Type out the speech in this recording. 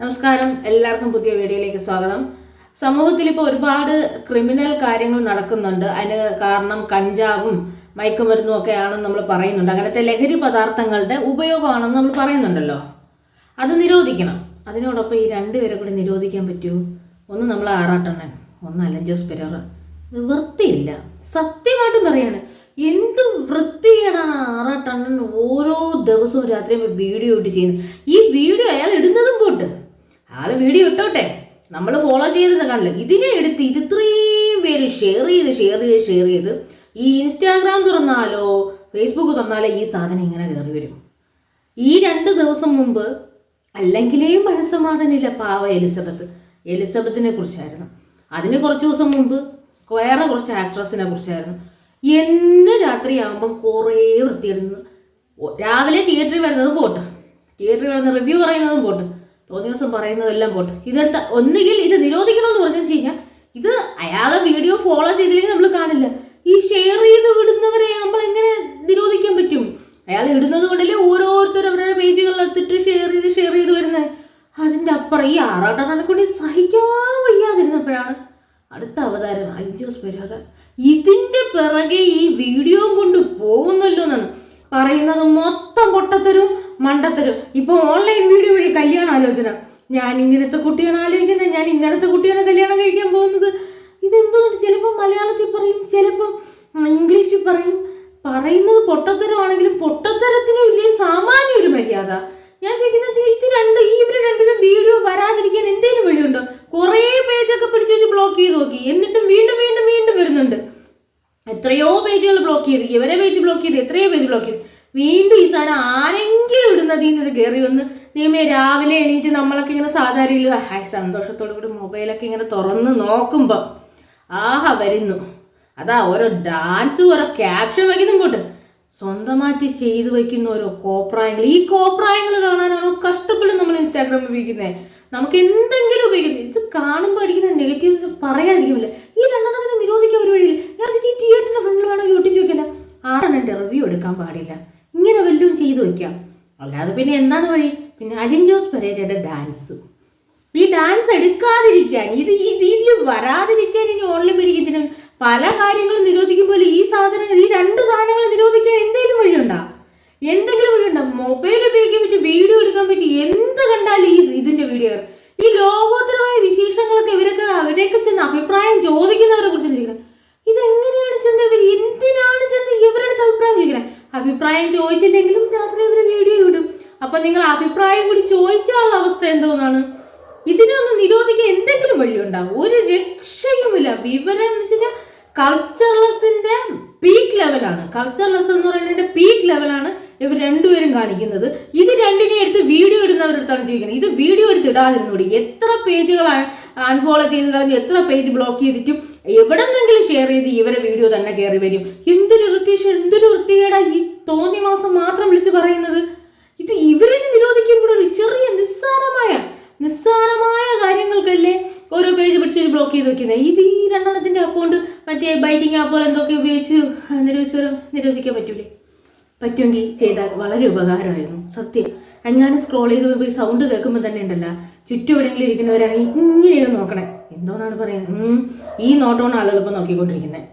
നമസ്കാരം. എല്ലാവർക്കും പുതിയ വീഡിയോയിലേക്ക് സ്വാഗതം. സമൂഹത്തിൽ ഇപ്പോൾ ഒരുപാട് ക്രിമിനൽ കാര്യങ്ങൾ നടക്കുന്നുണ്ട്. അതിന് കാരണം കഞ്ചാവും മയക്കുമരുന്നും ഒക്കെ ആണെന്ന് നമ്മൾ പറയുന്നുണ്ട്. അങ്ങനത്തെ ലഹരി പദാർത്ഥങ്ങളുടെ ഉപയോഗമാണെന്ന് നമ്മൾ പറയുന്നുണ്ടല്ലോ. അത് നിരോധിക്കണം. അതിനോടൊപ്പം ഈ രണ്ടുപേരെ കൂടി നിരോധിക്കാൻ പറ്റൂ. ഒന്ന് നമ്മൾ ആറാട്ടണ്ണൻ ഒന്ന് അലഞ്ചോസ് ജോസ് പെരേറ. വൃത്തിയില്ല സത്യമായിട്ടും പറയാണ്. എന്ത് വൃത്തികേടാണ് ആറാട്ടണ്ണൻ ഓരോ ദിവസവും രാത്രി വീഡിയോ ഇട്ട് ചെയ്യുന്നത്? ഈ വീഡിയോ അയാൾ ഇടുന്നതും പോട്ട്. അയാൾ വീഡിയോ ഇട്ടോട്ടെ. നമ്മൾ ഫോളോ ചെയ്തെന്ന് കാണില്ല ഇതിനെ എടുത്ത് ഇത് ഇത്രയും പേര് ഷെയർ ചെയ്ത് ഷെയർ ചെയ്ത് ഷെയർ ചെയ്ത് ഈ ഇൻസ്റ്റാഗ്രാം തുറന്നാലോ ഫേസ്ബുക്ക് തുറന്നാലോ ഈ സാധനം ഇങ്ങനെ കയറി വരും. ഈ രണ്ട് ദിവസം മുമ്പ് അല്ലെങ്കിലേ മനസ്സമാധാനമില്ല പാവ എലിസബത്ത്. എലിസബത്തിനെ കുറിച്ചായിരുന്നു. അതിന് കുറച്ച് ദിവസം മുമ്പ് വേറെ കുറച്ച് ആക്ട്രസിനെ കുറിച്ചായിരുന്നു. എന്ന് രാത്രിയാകുമ്പോൾ കുറേ വൃത്തിയിടുന്നു രാവിലെ തിയേറ്ററിൽ വരുന്നത് പോട്ട്. തിയേറ്ററിൽ വരുന്ന റിവ്യൂ പറയുന്നതും പോട്ട്. തോന്നിയ ദിവസം പറയുന്നതെല്ലാം പോട്ട്. ഇതെടുത്ത ഒന്നുകിൽ ഇത് നിരോധിക്കണമെന്ന് പറഞ്ഞു വെച്ച് കഴിഞ്ഞാൽ ഇത് അയാളെ വീഡിയോ ഫോളോ ചെയ്തില്ലെങ്കിൽ നമ്മൾ കാണില്ല. ഈ ഷെയർ ചെയ്ത് വിടുന്നവരെ നമ്മൾ എങ്ങനെ നിരോധിക്കാൻ പറ്റും? അയാൾ ഇടുന്നത് കൊണ്ടല്ലേ ഓരോരുത്തരും അവരുടെ പേജുകളിൽ എടുത്തിട്ട് ഷെയർ ചെയ്ത് ഷെയർ ചെയ്ത് വരുന്നത് അതിന്റെ അപ്പുറം ഈ ആറാട്ടനെ കൊണ്ട് സഹിക്കാൻ വയ്യാതിരുന്നപ്പോഴാണ് അടുത്ത അവതാരം അഞ്ചോസ് പെരേറ. ഇതിന്റെ പിറകെ ഈ വീഡിയോ കൊണ്ട് പോകുന്നല്ലോ എന്നാണ്. പറയുന്നത് മൊത്തം പൊട്ടത്തരും മണ്ടത്തരും. ഇപ്പൊ ഓൺലൈൻ വീഡിയോ വഴി കല്യാണ ആലോചന ഞാൻ ഇങ്ങനത്തെ കുട്ടിയാണ് ആലോചിക്കുന്നത്. ഞാൻ ഇങ്ങനത്തെ കുട്ടിയാണ് കല്യാണം കഴിക്കാൻ പോകുന്നത്. ഇതെന്തോ ചിലപ്പോൾ മലയാളത്തിൽ പറയും ചിലപ്പോൾ ഇംഗ്ലീഷിൽ പറയും. പറയുന്നത് പൊട്ടത്തരമാണെങ്കിലും പൊട്ടത്തരത്തിന് ഇല്ലേ സാമാന്യ ഒരു മര്യാദ. ഞാൻ ചോദിക്കുന്ന ഇത് രണ്ട് ഈ ഇവർ രണ്ടുപേരും വീഡിയോ വരാതിരിക്കാൻ എന്തെങ്കിലും വഴിയുണ്ടോ? കുറേ പേജൊക്കെ പിടിച്ചു വെച്ച് ബ്ലോക്ക് ചെയ്ത് നോക്കി എന്നിട്ടും വീണ്ടും വീണ്ടും വീണ്ടും വരുന്നുണ്ട് എത്രയോ പേജുകൾ ബ്ലോക്ക് ചെയ്ത് ഇവരെ പേജ് ബ്ലോക്ക് ചെയ്ത് എത്രയോ പേജ് ബ്ലോക്ക് ചെയ്ത്. വീണ്ടും ഈ സാധനം ആരെങ്കിലും ഇടുന്നതിൽ നിന്ന് ഇത് കയറി വന്ന് നിയമേ രാവിലെ എണീറ്റ് നമ്മളൊക്കെ ഇങ്ങനെ സാധാരണ ഇല്ല ഹായ് സന്തോഷത്തോടു കൂടി മൊബൈലൊക്കെ ഇങ്ങനെ തുറന്ന് നോക്കുമ്പോൾ ആഹ വരുന്നു. അതാ ഓരോ ഡാൻസ് ഓരോ ക്യാപ്ഷൻ വയ്ക്കുന്നു പോട്ട് സ്വന്തമായിട്ട് ചെയ്തു വയ്ക്കുന്ന ഓരോ കോപ്രായങ്ങൾ. ഈ കോപ്രായങ്ങൾ കാണാനാണ് കഷ്ടപ്പെട്ട് നമ്മൾ ഇൻസ്റ്റാഗ്രാം ഉപയോഗിക്കുന്നത്? നമുക്ക് എന്തെങ്കിലും ഉപയോഗിക്കുന്നത്? ഇത് കാണുമ്പോൾ അടിക്കുന്ന നെഗറ്റീവ് പറയാതിരിക്കില്ല ഈ നിരോധിക്കാൻ ഒരു വഴിയില്ല ഞാൻ വിചാരിച്ചു ഈ തിയേറ്ററിന്റെ ഫ്രണ്ടിൽ വേണമെങ്കിൽ ഒട്ടിച്ച് എന്റെ റിവ്യൂ എടുക്കാൻ പാടില്ല? ഇങ്ങനെ വല്ലതും ചെയ്തു വയ്ക്കാം. അല്ലാതെ പിന്നെ എന്താണ് വഴി? പിന്നെ അലിൻ ജോസ് പെരേരയുടെ ഡാൻസ് ഈ ഡാൻസ് എടുക്കാതിരിക്കാൻ ഇത് ഈ രീതിയിൽ വരാതിരിക്കാൻ ഇനി ഓൺലൈൻ പിടിക്കുന്നതിന് പല കാര്യങ്ങളും നിരോധിക്കുമ്പോൾ ഈ സാധനങ്ങൾ ഈ രണ്ട് സാധനങ്ങൾ നിരോധിക്കാൻ എന്തെങ്കിലും വഴിയുണ്ടോ? എന്തെങ്കിലും വഴിയുണ്ടോ? മൊബൈൽ ഉപയോഗിക്കാൻ പറ്റും വീഡിയോ എടുക്കാൻ പറ്റും എന്ത് കണ്ടാലും ഈ ഇതിന്റെ വീഡിയോ ഈ ലോകോത്തരമായ വിശേഷങ്ങളൊക്കെ ഇവരൊക്കെ അവരെയൊക്കെ ചെന്ന് അഭിപ്രായം ചോദിക്കുന്നവരെ കുറിച്ച് ഇതെങ്ങനെയാണ് ചെന്ന് ഇവർ എന്തിനാണ് ചെന്ന് ഇവരുടെ അടുത്ത് അഭിപ്രായം ചോദിക്കുന്നത് അഭിപ്രായം ചോദിച്ചില്ലെങ്കിലും രാത്രി ഇവർ വീഡിയോ ഇടും. അപ്പൊ നിങ്ങൾ അഭിപ്രായം കൂടി ചോദിച്ചാലുള്ള അവസ്ഥ എന്തോന്നാണ്? ഇതിനൊന്ന് നിരോധിക്കാൻ എന്തെങ്കിലും വഴിയുണ്ടാവും ഒരു രക്ഷയുമില്ല. വിവരം എന്ന് വെച്ച് കൾച്ചർലെസ്സിന്റെ പീക്ക് ലെവലാണ് കൾച്ചർലെസ് എന്ന് പറയുന്നതിന്റെ പീക്ക് ലെവലാണ് ഇവർ രണ്ടുപേരും കാണിക്കുന്നത്. ഇത് രണ്ടിനെ എടുത്ത് വീഡിയോ ഇടുന്നവരടുത്താണ് ചോദിക്കുന്നത്. ഇത് വീഡിയോ എടുത്ത് ഇടാതിരുന്നൂടി. എത്ര പേജുകളാണ് അൺഫോളോ ചെയ്ത് കളഞ്ഞ് എത്ര പേജ് ബ്ലോക്ക് ചെയ്തിട്ടും എവിടെന്നെങ്കിലും ഷെയർ ചെയ്ത് ഇവരെ വീഡിയോ തന്നെ കയറി വരും. എന്തൊരു ഇറിറ്റേഷൻ എന്തൊരു വൃത്തികേടാ ഈ തോന്നി മാസം മാത്രം വിളിച്ച് പറയുന്നത്. ഇത് ഇവരിനെ നിരോധിക്കുമ്പോൾ ഒരു ചെറിയ നിസ്സാരമായ നിസ്സാരമായ കാര്യങ്ങൾക്കല്ലേ ഓരോ പേജ് പിടിച്ച് ബ്ലോക്ക് ചെയ്ത് വെക്കുന്നത് ഇത് ഈ രണ്ടെണ്ണത്തിന്റെ അക്കൗണ്ട് മറ്റേ ബൈറ്റിംഗ് ആപ്പ് പോലെ എന്തൊക്കെ ഉപയോഗിച്ച് നിരോധിച്ചവരും നിരോധിക്കാൻ പറ്റൂലേ? പറ്റുമെങ്കിൽ ചെയ്താൽ വളരെ ഉപകാരമായിരുന്നു. സത്യം. എങ്ങാനും സ്ക്രോൾ ചെയ്ത് പോയി സൗണ്ട് കേൾക്കുമ്പോൾ തന്നെ ഉണ്ടല്ല. ചുറ്റും എവിടെയെങ്കിലും ഇരിക്കുന്നവരാണെങ്കിൽ ഇങ്ങനെ ഇരുന്ന് നോക്കണേ. എന്തോന്നാണ് പറയുന്നത്? ഈ നോട്ടമാണ് ആളുകൾ ഇപ്പോൾ നോക്കിക്കൊണ്ടിരിക്കുന്നത്.